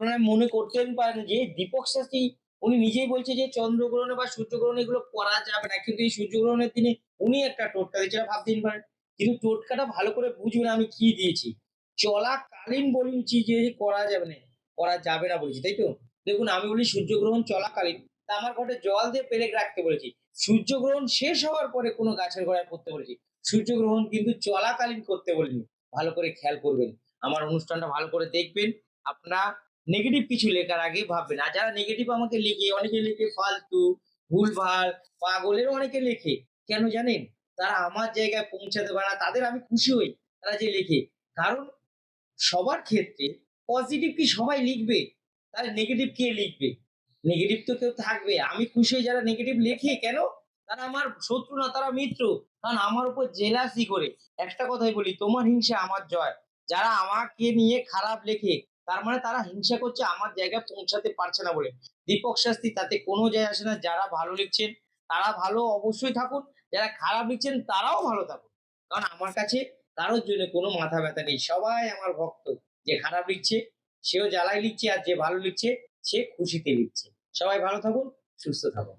আপনারা মনে করতেন পারেন যে দীপক শাস্ত্রী, উনি নিজেই বলছে যে চন্দ্রগ্রহণে বা সূর্যগ্রহণে এগুলো করা যাবে না। কিন্তু এই সূর্যগ্রহণের দিনে উনি একটা টোটকা দিয়েছে ভাবতেন পারেন। কিন্তু টোটকাটা ভালো করে বুঝবেন আমি কি দিয়েছি। চলাকালীন বলছি যে করা যাবে না, করা যাবে না বলেছি, তাই তো? দেখুন, আমি বলি সূর্যগ্রহণ চলাকালীন, তা আমার ঘটে জল দিয়ে পেরেক রাখতে বলেছি। সূর্যগ্রহণ শেষ হওয়ার পরে কোনো গাছের গোড়ায় করতে বলেছি। সূর্যগ্রহণ কিন্তু চলাকালীন করতে বলিনি। ভালো করে খেয়াল করবেন। আমার অনুষ্ঠানটা ভালো করে দেখবেন। আপনারা নেগেটিভ কিছু লেখার আগে ভাববেন। আর যারা নেগেটিভ আমাকে লিখে, অনেকে লিখে ফালতু, ভুলভাল, পাগলেরও অনেকে লেখে। কেন জানেন? তারা আমার জায়গায় পৌঁছাতে পারে না, তাদের আমি খুশি হই, তারা যে লেখে। কারণ সবার ক্ষেত্রে পজিটিভ কি সবাই লিখবে? তাহলে নেগেটিভ কে লিখবে? নেগেটিভ তো কেউ থাকবে। আমি খুশি হই যারা নেগেটিভ লেখে। কেন? তারা আমার শত্রু না, তারা মিত্র। কারণ আমার উপর জেলাসি করে। একটা কথাই বলি, তোমার হিংসা আমার জয়। যারা আমাকে নিয়ে খারাপ লেখে তার মানে তারা হিংসা করছে, আমার জায়গায় পৌঁছাতে পারছে না বলে। দীপক শাস্তি তাতে কোনো যায় আসে না, যারা ভালো লিখছেন তারা ভালো অবশ্যই থাকুন, যারা খারাপ লিখছেন তারাও ভালো থাকুন। কারণ আমার কাছে কারোর জন্য কোনো মাথা ব্যথা নেই। সবাই আমার ভক্ত, যে খারাপ লিখছে, সেও জ্বালাই লিখছে আর যে ভালো লিখছে, সে খুশিতে লিখছে। সবাই ভালো থাকুন, সুস্থ থাকুন।